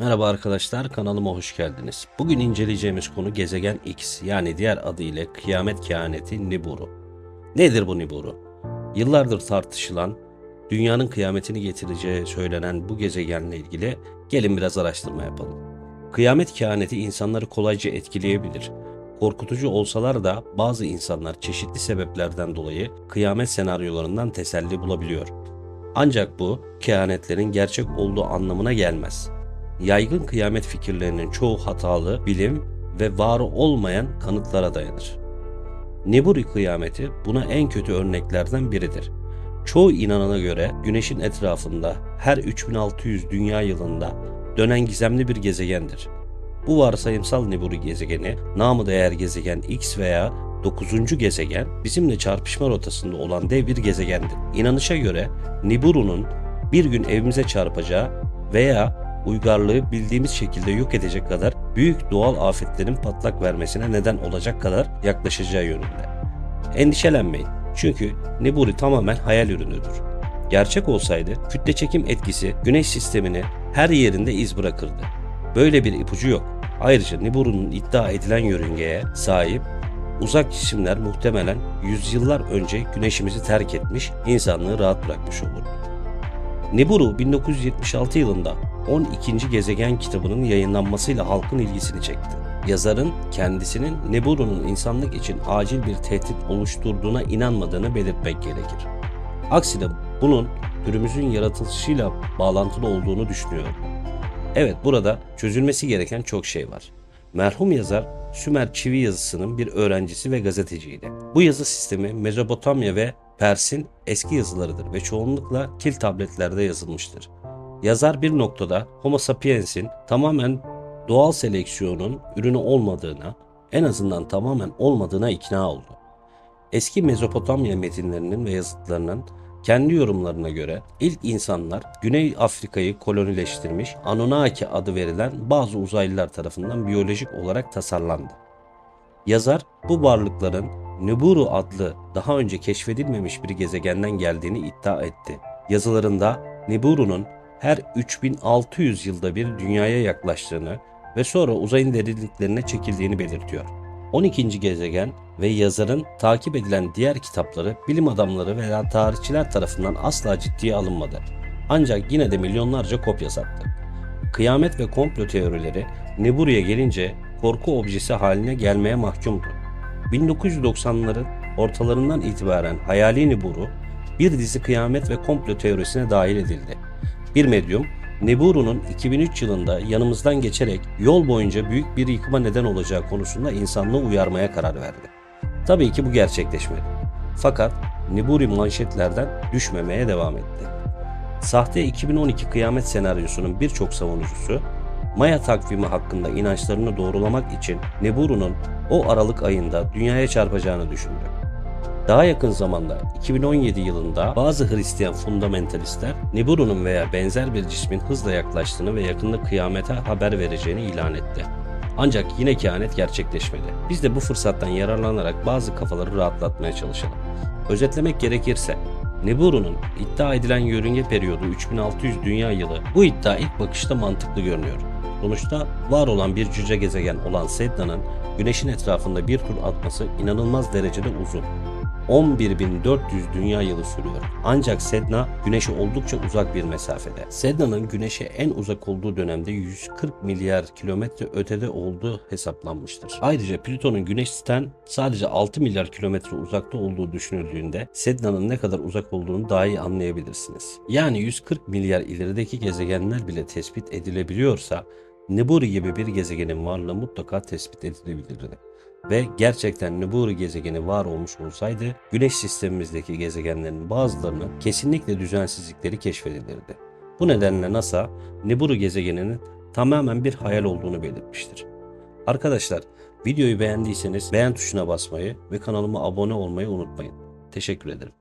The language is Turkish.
Merhaba arkadaşlar kanalıma hoş geldiniz. Bugün inceleyeceğimiz konu gezegen X yani diğer adıyla kıyamet kehaneti Nibiru. Nedir bu Nibiru? Yıllardır tartışılan, dünyanın kıyametini getireceği söylenen bu gezegenle ilgili gelin biraz araştırma yapalım. Kıyamet kehaneti insanları kolayca etkileyebilir. Korkutucu olsalar da bazı insanlar çeşitli sebeplerden dolayı kıyamet senaryolarından teselli bulabiliyor. Ancak bu kehanetlerin gerçek olduğu anlamına gelmez. Yaygın kıyamet fikirlerinin çoğu hatalı, bilim ve var olmayan kanıtlara dayanır. Neburi kıyameti buna en kötü örneklerden biridir. Çoğu inanana göre Güneş'in etrafında her 3600 dünya yılında dönen gizemli bir gezegendir. Bu varsayımsal Neburi gezegeni, namı değer gezegen X veya 9. gezegen bizimle çarpışma rotasında olan dev bir gezegendir. İnanışa göre Nibiru'nun bir gün evimize çarpacağı veya uygarlığı bildiğimiz şekilde yok edecek kadar büyük doğal afetlerin patlak vermesine neden olacak kadar yaklaşacağı yönünde. Endişelenmeyin çünkü Niburi tamamen hayal ürünüdür. Gerçek olsaydı kütle çekim etkisi güneş sistemini her yerinde iz bırakırdı. Böyle bir ipucu yok. Ayrıca Nibiru'nun iddia edilen yörüngeye sahip uzak cisimler muhtemelen yüzyıllar önce güneşimizi terk etmiş, insanlığı rahat bırakmış olurdu. Nibiru 1976 yılında 12. Gezegen kitabının yayınlanmasıyla halkın ilgisini çekti. Yazarın kendisinin Nibiru'nun insanlık için acil bir tehdit oluşturduğuna inanmadığını belirtmek gerekir. Aksine bunun türümüzün yaratılışıyla bağlantılı olduğunu düşünüyor. Evet burada çözülmesi gereken çok şey var. Merhum yazar Sümer çivi yazısının bir öğrencisi ve gazeteciydi. Bu yazı sistemi Mezopotamya ve Pers'in eski yazılarıdır ve çoğunlukla kil tabletlerde yazılmıştır. Yazar bir noktada Homo sapiens'in tamamen doğal seleksiyonun ürünü olmadığına, en azından tamamen olmadığına ikna oldu. Eski Mezopotamya metinlerinin ve yazıtlarının kendi yorumlarına göre ilk insanlar Güney Afrika'yı kolonileştirmiş Anunnaki adı verilen bazı uzaylılar tarafından biyolojik olarak tasarlandı. Yazar bu varlıkların Nibiru adlı daha önce keşfedilmemiş bir gezegenden geldiğini iddia etti. Yazılarında Nibiru'nun her 3600 yılda bir dünyaya yaklaştığını ve sonra uzayın derinliklerine çekildiğini belirtiyor. 12. gezegen ve yazarın takip edilen diğer kitapları bilim adamları veya tarihçiler tarafından asla ciddiye alınmadı. Ancak yine de milyonlarca kopya sattı. Kıyamet ve komplo teorileri Nibiru'ya gelince korku objesi haline gelmeye mahkumdu. 1990'ların ortalarından itibaren hayali Nibiru bir dizi kıyamet ve komplo teorisine dahil edildi. Bir medyum Nibiru'nun 2003 yılında yanımızdan geçerek yol boyunca büyük bir yıkıma neden olacağı konusunda insanlığı uyarmaya karar verdi. Tabii ki bu gerçekleşmedi. Fakat Nibiru manşetlerden düşmemeye devam etti. Sahte 2012 kıyamet senaryosunun birçok savunucusu Maya takvimi hakkında inançlarını doğrulamak için Nibiru'nun o Aralık ayında dünyaya çarpacağını düşündü. Daha yakın zamanda 2017 yılında bazı Hristiyan fundamentalistler Nibiru'nun veya benzer bir cismin hızla yaklaştığını ve yakında kıyamete haber vereceğini ilan etti. Ancak yine kehanet gerçekleşmedi. Biz de bu fırsattan yararlanarak bazı kafaları rahatlatmaya çalışalım. Özetlemek gerekirse Nibiru'nun iddia edilen yörünge periyodu 3600 dünya yılı bu iddia ilk bakışta mantıklı görünüyor. Sonuçta var olan bir cüce gezegen olan Sedna'nın Güneş'in etrafında bir tur atması inanılmaz derecede uzun. 11.400 dünya yılı sürüyor. Ancak Sedna Güneş'e oldukça uzak bir mesafede. Sedna'nın Güneş'e en uzak olduğu dönemde 140 milyar kilometre ötede olduğu hesaplanmıştır. Ayrıca Plüton'un Güneş'ten sadece 6 milyar kilometre uzakta olduğu düşünüldüğünde Sedna'nın ne kadar uzak olduğunu daha iyi anlayabilirsiniz. Yani 140 milyar ilerideki gezegenler bile tespit edilebiliyorsa Nibiru gibi bir gezegenin varlığı mutlaka tespit edilebilirdi ve gerçekten Nibiru gezegeni var olmuş olsaydı Güneş sistemimizdeki gezegenlerin bazılarının kesinlikle düzensizlikleri keşfedilirdi. Bu nedenle NASA Nibiru gezegeninin tamamen bir hayal olduğunu belirtmiştir. Arkadaşlar videoyu beğendiyseniz beğen tuşuna basmayı ve kanalıma abone olmayı unutmayın. Teşekkür ederim.